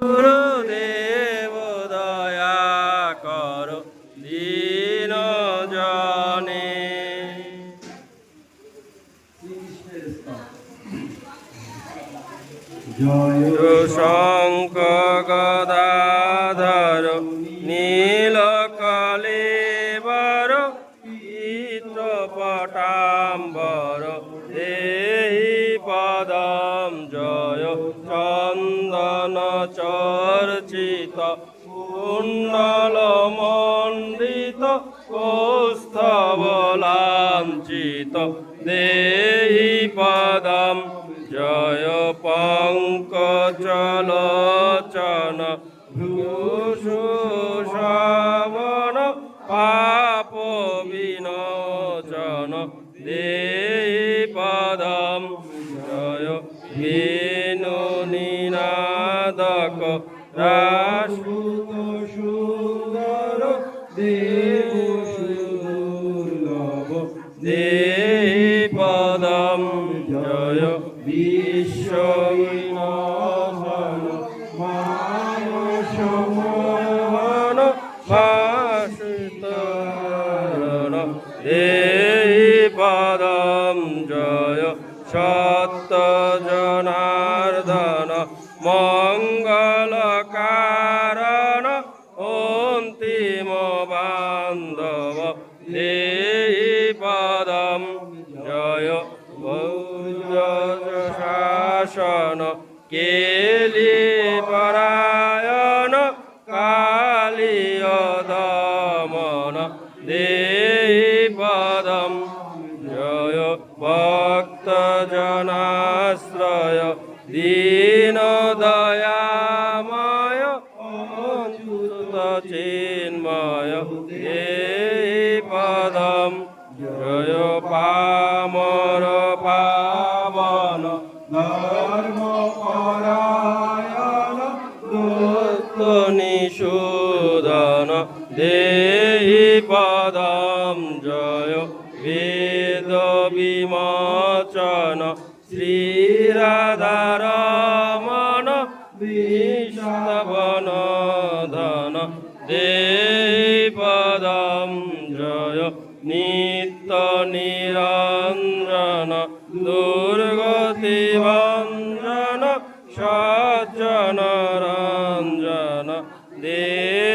গুরুদেব দয়া কর দীন জনে। শঙ্খ গদাধর নীল কলেবর পটাম্বর দেহি পদম জয়। চর্চিত কুণ্ডল মণ্ডিত কৌস্তবলাঞ্চিত দেহি পদম জয় পঙ্কজলোচন ভূষুষাবন, পাপ বিনোচন দেহি পদম জয় বেনু রাসুত সুন্দর দেব সুদুর্লভ দেহি পদম জয় ভাসিতরণ দেহি পদম জয় সত্য জনার্দন কারণ অন্তিম বান্ধব দেহি পদম জয় শাসন কেলি পরায়ণ কালিয় দমন দেহি পদম জয় ভক্ত জনাশ্রয় দীন চিন্ময় দেহি পদম। জয় পামর পাবন। ধর্ম পরায়ণ দত্ত নিষোদন। দেহি পদম, জয় বেদ বিমোচন। শ্রীরাধারমণ, বিশ্ববন। ধন দেবদম জয় নিত্য নিরঞ্জন দুর্গতি ভঞ্জন সজ্জন রঞ্জন দেব